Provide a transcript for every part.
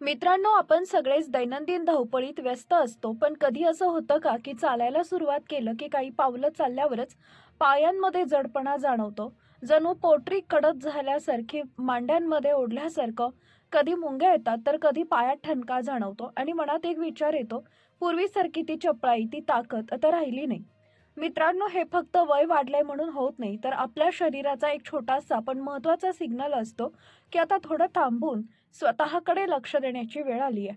मित्रांनो आपण सगळेच दैनंदिन धावपळीत व्यस्त असतो पण कधी असं होतं का की चालायला सुरुवात केलं की काही पावलं चालल्यावरच पायांमध्ये जडपणा जाणवतो. जणू पोटरी कडत झाल्यासारखी मांड्यांमध्ये ओढल्यासारखं कधी मुंग्या येतात तर कधी पायात ठणका जाणवतो. आणि मनात एक विचार येतो पूर्वीसारखी ती चपळाई ती ताकद आता राहिली नाही. मित्रांनो हे फक्त वय वाढलंय म्हणून होत नाही तर आपल्या शरीराचा एक छोटासा पण महत्त्वाचा सिग्नल असतो की आता थोडं थांबून स्वतःकडे लक्ष देण्याची वेळ आली आहे.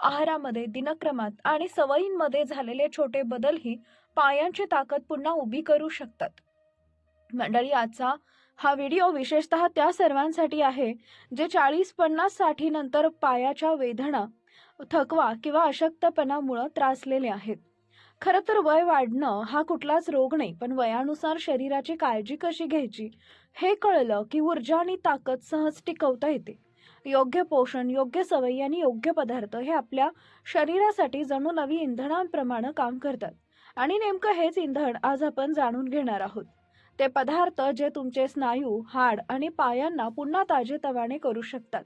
आहारामध्ये दिनक्रमात आणि सवयींमध्ये झालेले छोटे बदलही पायांची ताकद पुन्हा उभी करू शकतात. मंडळी आजचा हा व्हिडिओ विशेषतः त्या सर्वांसाठी आहे जे चाळीस पन्नाससाठी नंतर पायाच्या वेदना थकवा किंवा अशक्तपणामुळं त्रासलेले आहेत. खरं तर वय वाढणं हा कुठलाच रोग नाही पण वयानुसार शरीराची काळजी कशी घ्यायची हे कळलं की ऊर्जा आणि ताकद सहज टिकवता येते. योग्य पोषण योग्य सवयी आणि योग्य पदार्थ हे आपल्या शरीरासाठी जणू नवी इंधनांप्रमाणे काम करतात. आणि नेमकं हेच इंधन आज आपण जाणून घेणार आहोत. ते पदार्थ जे तुमचे स्नायू हाड आणि पायांना पुन्हा ताजेतवाने करू शकतात.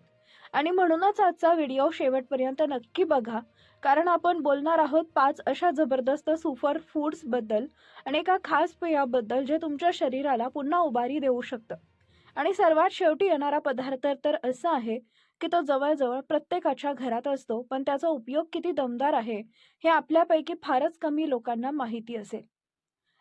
आणि म्हणूनच आजचा व्हिडिओ शेवटपर्यंत नक्की बघा. कारण आपण बोलणार आहोत पाच अशा जबरदस्त सुपर फूड्सबद्दल आणि एका खास पेयाबद्दल जे तुमच्या शरीराला पुन्हा उभारी देऊ शकतं. आणि सर्वात शेवटी येणारा पदार्थ तर असा आहे की तो जवळजवळ प्रत्येकाच्या घरात असतो पण त्याचा उपयोग किती दमदार आहे हे आपल्यापैकी फारच कमी लोकांना माहिती असेल.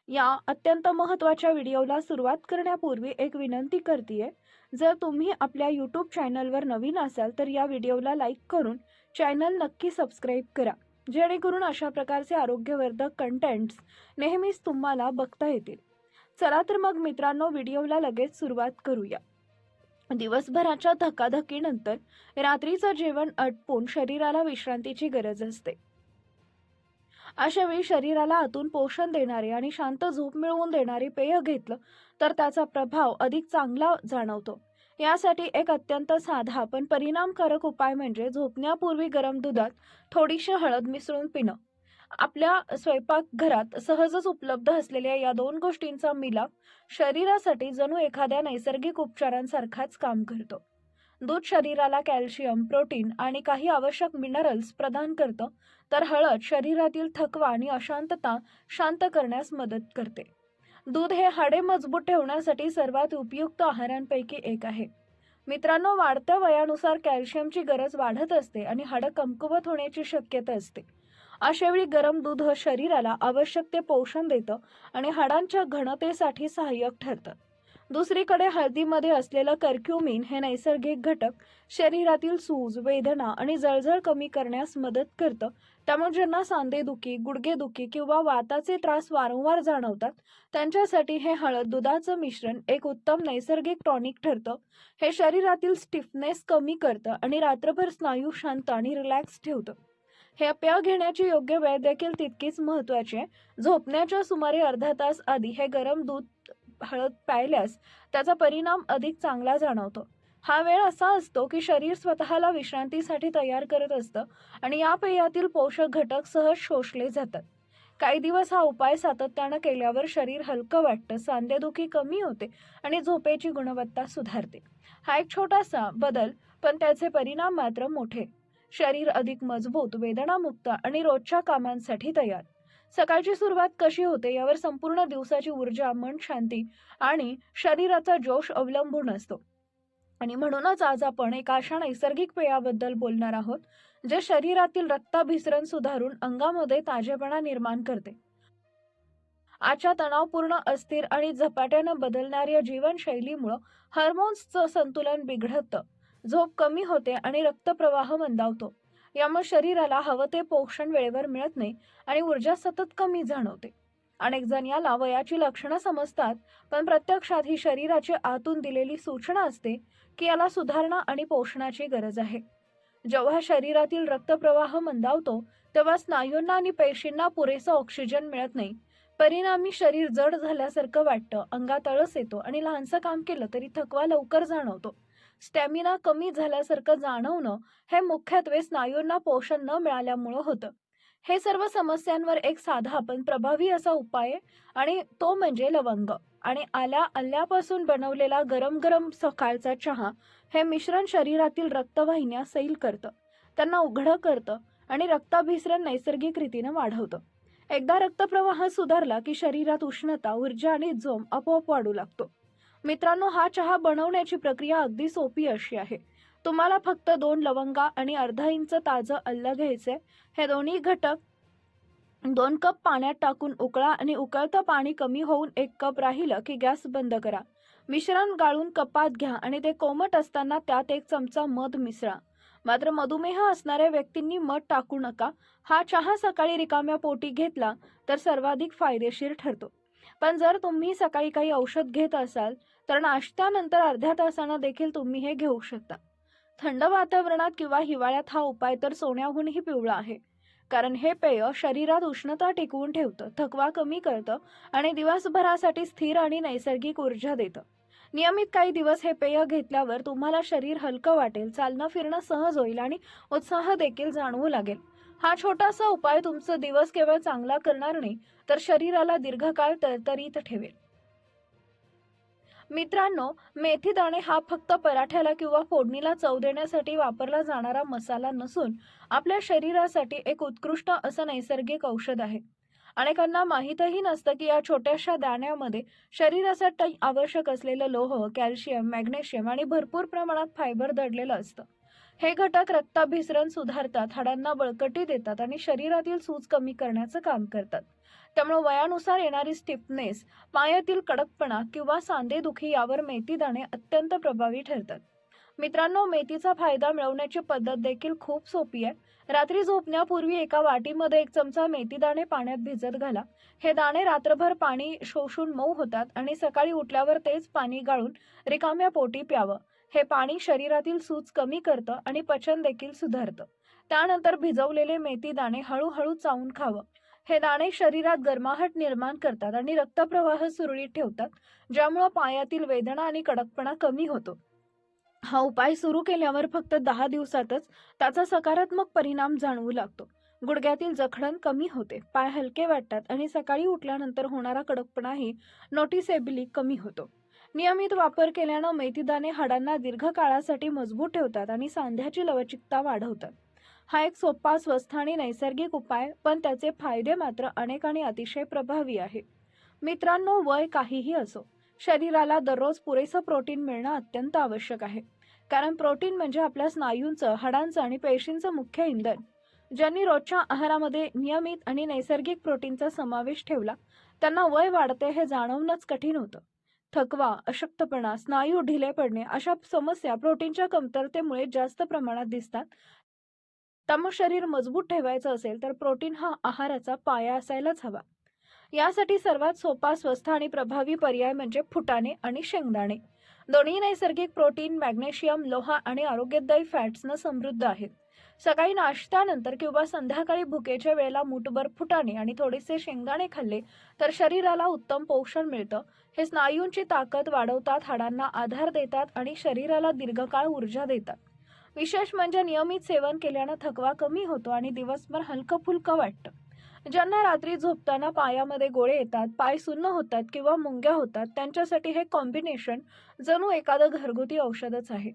या अत्यंत महत्त्वाच्या व्हिडिओला सुरुवात करण्यापूर्वी एक विनंती करते जर तुम्ही आपल्या यूट्यूब चॅनलवर नवीन असाल तर या व्हिडिओला लाईक करून चॅनल नक्की सबस्क्राईब करा. जेणेकरून अशा प्रकारचे आरोग्यवर्धक कंटेंट्स नेहमीच तुम्हाला बघता येतील. चला तर मग मित्रांनो व्हिडिओला लगेच सुरुवात करूया. दिवसभराच्या धकाधकीनंतर रात्रीचं जेवण अटपून शरीराला विश्रांतीची गरज असते. अशावेळी शरीराला आतून पोषण देणारे आणि शांत झोप मिळवून देणारे पेय घेतलं तर त्याचा प्रभाव अधिक चांगला जाणवतो. यासाठी एक अत्यंत साधा पण परिणामकारक उपाय म्हणजे झोपण्यापूर्वी गरम दुधात थोडीशी हळद मिसळून पिणं. आपल्या स्वयंपाकघरात सहजच उपलब्ध असलेल्या या दोन गोष्टींचा मिलाप शरीरासाठी जणू एखाद्या नैसर्गिक उपचारांसारखाच काम करतो. दूध शरीराला कॅल्शियम प्रोटीन आणि काही आवश्यक मिनरल्स प्रदान करतं तर हळद शरीरातील थकवा आणि अशांतता शांत करण्यास मदत करते. दूध हे हाडे मजबूत ठेवण्यासाठी सर्वात उपयुक्त आहारांपैकी एक आहे. मित्रांनो वाढत्या वयानुसार कॅल्शियमची गरज वाढत असते आणि हाडं कमकुवत होण्याची शक्यता असते. अशावेळी गरम दूध शरीराला आवश्यक ते पोषण देतं आणि हाडांच्या घनतेसाठी सहाय्यक ठरतं. दुसरीकडे हळदीमध्ये असलेलं कर्क्युमिन हे नैसर्गिक घटक शरीरातील सूज वेदना आणि जळजळ कमी करण्यास मदत करतं. त्यामुळे ज्यांना सांधेदुखी गुडघेदुखी किंवा वाताचे त्रास वारंवार जाणवतात त्यांच्यासाठी हे हळद दुधाचं मिश्रण एक उत्तम नैसर्गिक टॉनिक ठरतं. हे शरीरातील स्टिफनेस कमी करतं आणि रात्रभर स्नायू शांत आणि रिलॅक्स ठेवतं. हे पेय घेण्याची योग्य वेळ देखील तितकीच महत्वाची आहे. झोपण्याच्या सुमारे अर्धा तास आधी हे गरम दूध हळद प्यायल्यास त्याचा परिणाम अधिक चांगला जाणवतो. हा वेळ असा असतो की शरीर स्वतःला विश्रांतीसाठी तयार करत असतं आणि या पेयातील पोषक घटक सहज शोषले जातात. काही दिवस हा उपाय सातत्यानं केल्यावर शरीर हलकं वाटतं सांधेदुखी कमी होते आणि झोपेची गुणवत्ता सुधारते. हा एक छोटासा बदल पण त्याचे परिणाम मात्र मोठे. शरीर अधिक मजबूत वेदनामुक्त आणि रोजच्या कामांसाठी तयार. सकाळची सुरुवात कशी होते यावर संपूर्ण दिवसाची ऊर्जा मन शांती आणि शरीराचा जोश अवलंबून असतो. आणि म्हणूनच आज आपण एका अशा नैसर्गिक पेयाबद्दल बोलणार आहोत जे शरीरातील रक्ताभिसरण सुधारून अंगामध्ये ताजेपणा निर्माण करते. आजच्या तणावपूर्ण अस्थिर आणि झपाट्यानं बदलणाऱ्या जीवनशैलीमुळं हार्मोन्सचं संतुलन बिघडतं. झोप कमी होते आणि रक्तप्रवाह मंदावतो. यामुळे शरीराला हवं ते पोषण वेळेवर मिळत नाही आणि ऊर्जा सतत कमी जाणवते. अनेक जण याला वयाची लक्षणं समजतात पण प्रत्यक्षात ही शरीराची आतून दिलेली सूचना असते की याला सुधारणा आणि पोषणाची गरज आहे. जेव्हा शरीरातील रक्तप्रवाह मंदावतो तेव्हा स्नायूंना आणि पेशींना पुरेसा ऑक्सिजन मिळत नाही. परिणामी शरीर जड झाल्यासारखं वाटतं अंगात आळस येतो आणि लहानसं काम केलं तरी थकवा लवकर जाणवतो. स्टॅमिना कमी झाल्यासारखं जाणवणं हे मुख्यत्वे स्नायूंना पोषण न मिळाल्यामुळं होतं. हे सर्व समस्यांवर एक साधा पण प्रभावी असा उपाय आणि तो म्हणजे लवंग. आणि आल्या आल्यापासून बनवलेला गरम गरम सकाळचा चहा हे मिश्रण शरीरातील रक्तवाहिन्या सैल करतं. त्यांना उघडं करतं आणि रक्ताभिसरण नैसर्गिक रीतीनं वाढवतं. एकदा रक्तप्रवाह सुधारला की शरीरात उष्णता ऊर्जा आणि जोम आपोआप वाढू लागतो. मित्रांनो हा चहा बनवण्याची प्रक्रिया अगदी सोपी अशी आहे. तुम्हाला फक्त दोन लवंगा आणि अर्धा इंच ताजं अल्ल घ्यायचे हे दोन्ही घटक दोन कप पाण्यात टाकून उकळा आणि उकळतं पाणी कमी होऊन एक कप राहिलं की गॅस बंद करा. मिश्रण गाळून कपात घ्या आणि ते कोमट असताना त्यात एक चमचा मध मिसळा. मात्र मधुमेह असणाऱ्या व्यक्तींनी मध टाकू नका. हा चहा सकाळी रिकाम्या पोटी घेतला तर सर्वाधिक फायदेशीर ठरतो. पण जर तुम्ही सकाळी काही औषध घेत असाल तर नाश्त्यानंतर अर्ध्या तासानं देखील तुम्ही हे घेऊ शकता. थंड वातावरणात किंवा हिवाळ्यात हा उपाय तर सोन्याहूनही पिवळा आहे. कारण हे पेय शरीरात उष्णता टिकवून ठेवतं थकवा कमी करतं आणि दिवसभरासाठी स्थिर आणि नैसर्गिक ऊर्जा देतं. नियमित काही दिवस हे पेय घेतल्यावर तुम्हाला शरीर हलकं वाटेल चालणं फिरणं सहज होईल आणि उत्साह देखील जाणवू लागेल. हा छोटासा उपाय तुमचा दिवस केवळ चांगला करणार नाही तर शरीराला दीर्घकाळ तरतरीत ठेवेल. मित्रांनो मेथी दाणे हा फक्त पराठ्याला किंवा फोडणीला चव देण्यासाठी वापरला जाणारा मसाला नसून आपल्या शरीरासाठी एक उत्कृष्ट असं नैसर्गिक औषध आहे. अनेकांना माहीतही नसतं की या छोट्याशा दाण्यामध्ये शरीरासाठी आवश्यक असलेलं लोह कॅल्शियम मॅग्नेशियम आणि भरपूर प्रमाणात फायबर दडलेलं असतं. हे घटक रक्ताभिसरण सुधारतात हाडांना बळकटी देतात आणि शरीरातील सूज कमी करण्याचं काम करतात. त्यामुळे वयानुसार येणारी स्टिफनेस पायातील कडकपणा किंवा सांधेदुखी यावर मेथी दाणे अत्यंत प्रभावी ठरतात. मित्रांनो मेथीचा फायदा मिळवण्याची पद्धत देखील खूप सोपी आहे. रात्री झोपण्यापूर्वी एका वाटीमध्ये एक चमचा मेथी दाणे पाण्यात भिजत घाला. हे दाणे रात्रभर पाणी शोषून मऊ होतात आणि सकाळी उठल्यावर तेच पाणी गाळून रिकाम्या पोटी प्यावं. हे पाणी शरीरातील सूज कमी करतं आणि पचन देखील सुधारतं. त्यानंतर भिजवलेले मेथी दाणे हळूहळू चावून खावं. हे दाणे शरीरात गरमाहट निर्माण करतात आणि रक्तप्रवाह सुरळीत ठेवतात ज्यामुळं पायातील वेदना आणि कडकपणा कमी होतो. हा उपाय सुरू केल्यावर फक्त दहा दिवसातच त्याचा सकारात्मक परिणाम जाणवू लागतो. गुडघ्यातील जखडण कमी होते पाय हलके वाटतात आणि सकाळी उठल्यानंतर होणारा कडकपणाही नोटिसेबली कमी होतो. नियमित वापर केल्यानं मेथीदाणे हाडांना दीर्घकाळासाठी मजबूत ठेवतात आणि सांध्याची लवचिकता वाढवतात. हा एक सोपा स्वस्थ आणि नैसर्गिक उपाय पण त्याचे फायदे मात्र अनेक आणि अतिशय प्रभावी आहे. मित्रांनो वय काहीही असो शरीराला दररोज पुरेसं प्रोटीन मिळणं अत्यंत आवश्यक आहे. कारण प्रोटीन म्हणजे आपल्या स्नायूंचं हाडांचं आणि पेशींचं मुख्य इंधन. ज्यांनी रोजच्या आहारामध्ये नियमित आणि नैसर्गिक प्रोटीनचा समावेश ठेवला त्यांना वय वाढते हे जाणवणंच कठीण होतं. थकवा अशक्तपणा स्नायू ढिले पडणे अशा समस्या प्रोटीनच्या कमतरतेमुळे जास्त प्रमाणात दिसतात. त्यामुळे शरीर मजबूत ठेवायचं असेल तर प्रोटीन हा आहाराचा पाया असायलाच हवा. यासाठी सर्वात सोपा स्वस्त आणि प्रभावी पर्याय म्हणजे फुटाणे आणि शेंगदाणे. दोन्ही नैसर्गिक प्रोटीन मॅग्नेशियम लोहा आणि आरोग्यदायी फॅट्सनं समृद्ध आहेत. सकाळी नाश्त्यानंतर किंवा संध्याकाळी भुकेच्या वेळेला मुठभर फुटाणे आणि थोडेसे शेंगदाणे खाल्ले तर शरीराला उत्तम पोषण मिळतं. हे स्नायूंची ताकद वाढवतात हाडांना आधार देतात आणि शरीराला दीर्घकाळ ऊर्जा देतात. विशेष म्हणजे नियमित सेवन केल्यानं थकवा कमी होतो आणि दिवसभर हलकं फुलकं वाटतं. ज्यांना रात्री झोपताना पायामध्ये गोळे येतात पाय सुन्न होतात किंवा मुंग्या होतात त्यांच्यासाठी हे कॉम्बिनेशन जणू एखादं घरगुती औषधच आहे.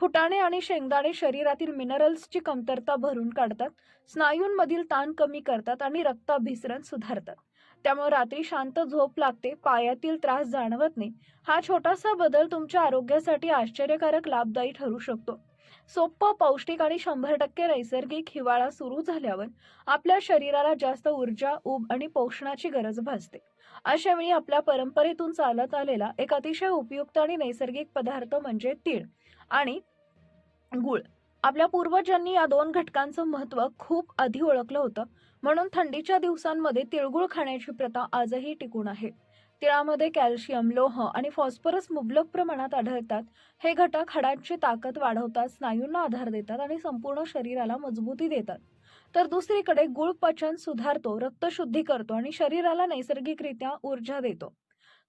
फुटाणे आणि शेंगदाणे शरीरातील मिनरल्सची कमतरता भरून काढतात स्नायूंमधील ताण कमी करतात आणि रक्ताभिसरण सुधारतात. त्यामुळे रात्री शांत झोप लागते पायातील त्रास जाणवत नाही. हा छोटासा बदल तुमच्या आरोग्यासाठी आश्चर्यकारक लाभदायी ठरू शकतो. सोपं पौष्टिक आणि शंभर टक्के नैसर्गिक हिवाळा सुरू झाल्यावर आपल्या शरीराला जास्त ऊर्जा ऊब आणि पोषणाची गरज भासते. अशा वेळी आपल्या परंपरेतून चालत आलेला एक अतिशय उपयुक्त आणि नैसर्गिक पदार्थ म्हणजे तीळ आणि गुळ. आपल्या पूर्वजांनी या दोन घटकांचं महत्त्व खूप आधी ओळखलं होतं म्हणून थंडीच्या दिवसांमध्ये तिळगुळ खाण्याची प्रथा आजही टिकून आहे. तिळामध्ये कॅल्शियम लोह आणि फॉस्फरस मुबलक प्रमाणात आढळतात. हे घटक हाडांची ताकद वाढवतात स्नायूंना आधार देतात आणि संपूर्ण शरीराला मजबूती देतात. तर दुसरीकडे गुळ पचन सुधारतो रक्तशुद्धी करतो आणि शरीराला नैसर्गिकरित्या ऊर्जा देतो.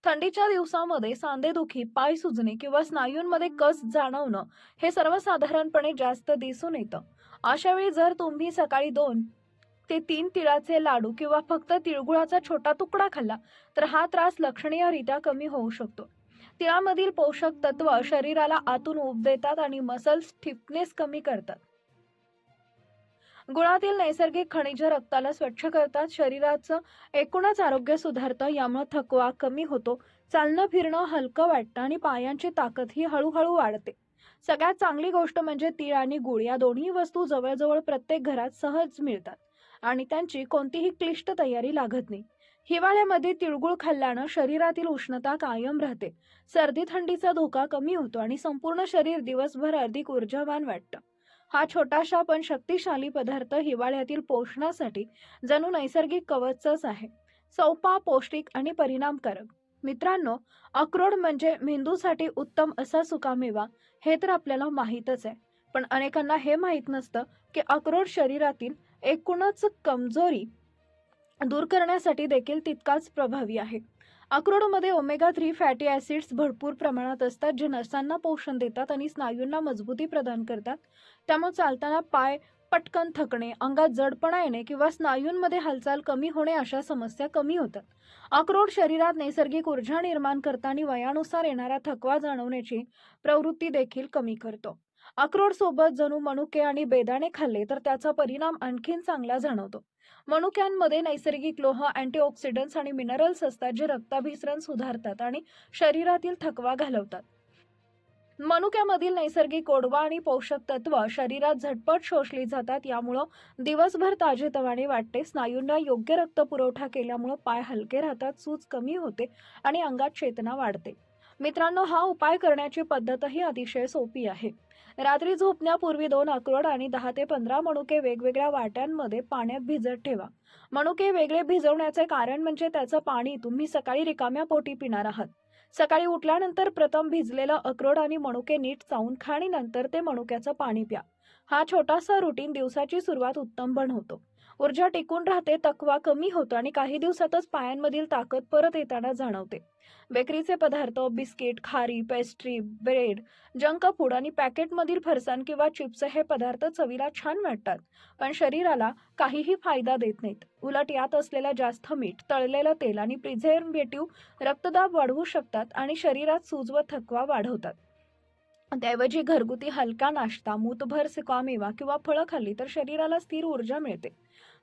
थंडीच्या दिवसामध्ये सांधेदुखी पाय सुजणे किंवा स्नायूंमध्ये कस जाणवणं हे सर्वसाधारणपणे जास्त दिसून येतं. अशावेळी जर तुम्ही सकाळी दोन ते तीन तिळाचे लाडू किंवा फक्त तिळगुळाचा छोटा तुकडा खाल्ला तर हा त्रास लक्षणीयरित्या कमी होऊ शकतो. तिळामधील पोषक तत्व शरीराला आतून उब देतात आणि मसल्स स्टिफनेस कमी करतात. गुळातील नैसर्गिक खनिज रक्ताला स्वच्छ करतात. शरीराचं एकूणच आरोग्य सुधारतं यामुळे थकवा कमी होतो. चालणं फिरणं हलकं वाटतं आणि पायांची ताकदही हळूहळू वाढते. सगळ्यात चांगली गोष्ट म्हणजे तीळ आणि गुळ या दोन्ही वस्तू जवळजवळ प्रत्येक घरात सहज मिळतात. आणि त्यांची कोणतीही क्लिष्ट तयारी लागत नाही. हिवाळ्यामध्ये तिळगुळ खाल्ल्यानं शरीरातील उष्णता कायम राहते. सर्दी थंडीचा धोका कमी होतो आणि संपूर्ण शरीर दिवसभर अधिक ऊर्जावान वाटतं. हा छोटासा पण शक्तिशाली पदार्थ हिवाळ्यातील पोषणासाठी जणू नैसर्गिक कवचच आहे. सोपा पौष्टिक आणि परिणामकारक. मित्रांनो अक्रोड म्हणजे मेंदूसाठी उत्तम असा सुकामेवा हे तर आपल्याला माहीतच आहे. पण अनेकांना हे माहीत नसतं की अक्रोड शरीरातील एकूणच कमजोरी दूर करण्यासाठी देखील तितकाच प्रभावी आहे. अक्रोडमध्ये ओमेगा थ्री फॅटी ॲसिड्स भरपूर प्रमाणात असतात जे नसांना पोषण देतात आणि स्नायूंना मजबूती प्रदान करतात. त्यामुळे चालताना पाय पटकन थकणे अंगात जडपणा येणे किंवा स्नायूंमध्ये हालचाल कमी होणे अशा समस्या कमी होतात. अक्रोड शरीरात नैसर्गिक ऊर्जा निर्माण करताना वयानुसार येणारा थकवा जाणवण्याची प्रवृत्ती देखील कमी करतो. अक्रोड सोबत जणू मनुके आणि बेदाणे खाल्ले तर त्याचा परिणाम आणखीन चांगला जाणवतो. मनुक्यांमध्ये नैसर्गिक लोह अँटीऑक्सिडंट्स आणि मिनरल्स असतात जे रक्ताभिसरण सुधारतात आणि शरीरातील थकवा घालवतात. मनुक्यामधील नैसर्गिक ओडवा आणि पोषक तत्व शरीरात झटपट शोषली जातात यामुळं दिवसभर ताजेतवाने वाटते. स्नायूंना योग्य रक्तपुरवठा केल्यामुळं पाय हलके राहतात सूज कमी होते आणि अंगात चेतना वाढते. मित्रांनो हा उपाय करण्याची पद्धतही अतिशय सोपी आहे. रात्री झोपण्यापूर्वी दोन अक्रोड आणि दहा ते पंधरा मणुके वेगवेगळ्या वाट्यांमध्ये पाण्यात भिजत ठेवा. मनुके वेगळे भिजवण्याचे कारण म्हणजे त्याचं पाणी तुम्ही सकाळी रिकाम्या पोटी पिणार आहात. सकाळी उठल्यानंतर प्रथम भिजलेलं अक्रोड आणि मनुके नीट चावून खाणीनंतर ते मनुक्याचं पाणी प्या. हा छोटासा रुटीन दिवसाची सुरुवात उत्तम बनवतो. ऊर्जा टिकून राहते तकवा कमी होतो आणि काही दिवसातच पायांमधील ताकद परत येताना जाणवते. बेकरीचे पदार्थ बिस्किट खारी पेस्ट्री ब्रेड जंक फूड आणि पॅकेटमधील फरसाण किंवा चिप्स हे पदार्थ चवीला छान वाटतात पण शरीराला काहीही फायदा देत नाहीत. उलट यात असलेला जास्त मीठ तळलेलं तेल आणि प्रिझर्वेटिव्ह रक्तदाब वाढवू शकतात आणि शरीरात सूज व थकवा वाढवतात. त्याऐवजी घरगुती हलका नाश्ता मूतभर सुकामेवा किंवा फळं खाल्ली तर शरीराला स्थिर ऊर्जा मिळते.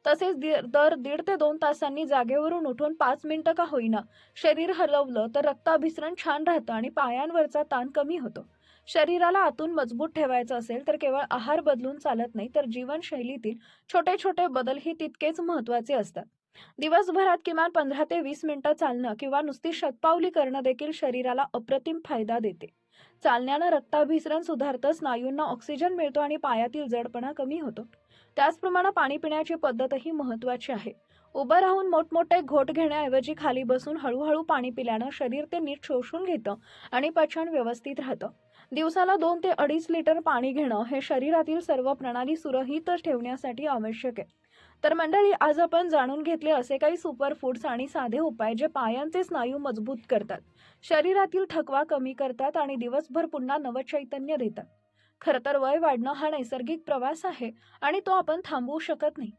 तसेच दर दीड ते दोन तासांनी जागेवरून उठून पाच मिनिटं का होईना शरीर हलवलं तर रक्ताभिसरण छान राहतं आणि पायांवरचा ताण कमी होतो. शरीराला आतून मजबूत ठेवायचं असेल तर केवळ आहार बदलून चालत नाही तर जीवनशैलीतील छोटे छोटे बदल ही तितकेच महत्त्वाचे असतात. दिवसभरात किमान पंधरा ते वीस मिनिटं चालणं किंवा नुसती शतपावली करणं देखील शरीराला अप्रतिम फायदा देते. चालण्यानं रक्ताभिसरण सुधारतं स्नायूंना ऑक्सिजन मिळतो आणि पायातील जडपणा कमी होतो. त्याचप्रमाणे पाणी पिण्याची पद्धतही महत्त्वाची आहे. उभं राहून मोठमोठे घोट घेण्याऐवजी खाली बसून हळूहळू पाणी पिल्यानं शरीर ते नीट शोषून घेतं आणि पचन व्यवस्थित राहतं. दिवसाला दोन ते अडीच लिटर पाणी घेणं हे शरीरातील सर्व प्रणाली सुरहित ठेवण्यासाठी आवश्यक आहे. तर मंडळी आज आपण जाणून घेतले असे काही सुपर फूड्स आणि साधे उपाय जे पायांचे स्नायू मजबूत करतात. शरीरातील थकवा कमी करतात आणि दिवसभर पुन्हा नवचैतन्य देतात. खरं तर वय वाढणं हा नैसर्गिक प्रवास आहे आणि तो आपण थांबवू शकत नाही.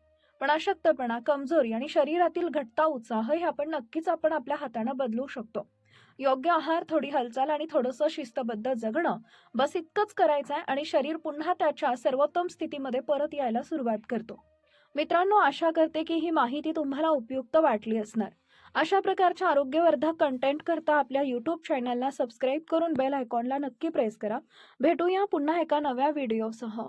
पण अशक्तपणा कमजोरी आणि शरीरातील घटता उत्साह हे आपण नक्कीच आपण आपल्या हातानं बदलू शकतो. योग्य आहार थोडी हालचाल आणि थोडंसं शिस्तबद्ध जगणं बस इतकंच करायचं आहे आणि शरीर पुन्हा त्याच्या सर्वोत्तम स्थितीमध्ये परत यायला सुरुवात करतो. मित्रांनो आशा करते की ही माहिती तुम्हाला उपयुक्त वाटली असणार. अशा प्रकारच्या आरोग्यवर्धक कंटेंट करता आपल्या यूट्यूब चॅनलला सबस्क्राईब करून बेल आयकॉनला नक्की प्रेस करा. भेटूया पुन्हा एका नव्या व्हिडिओसह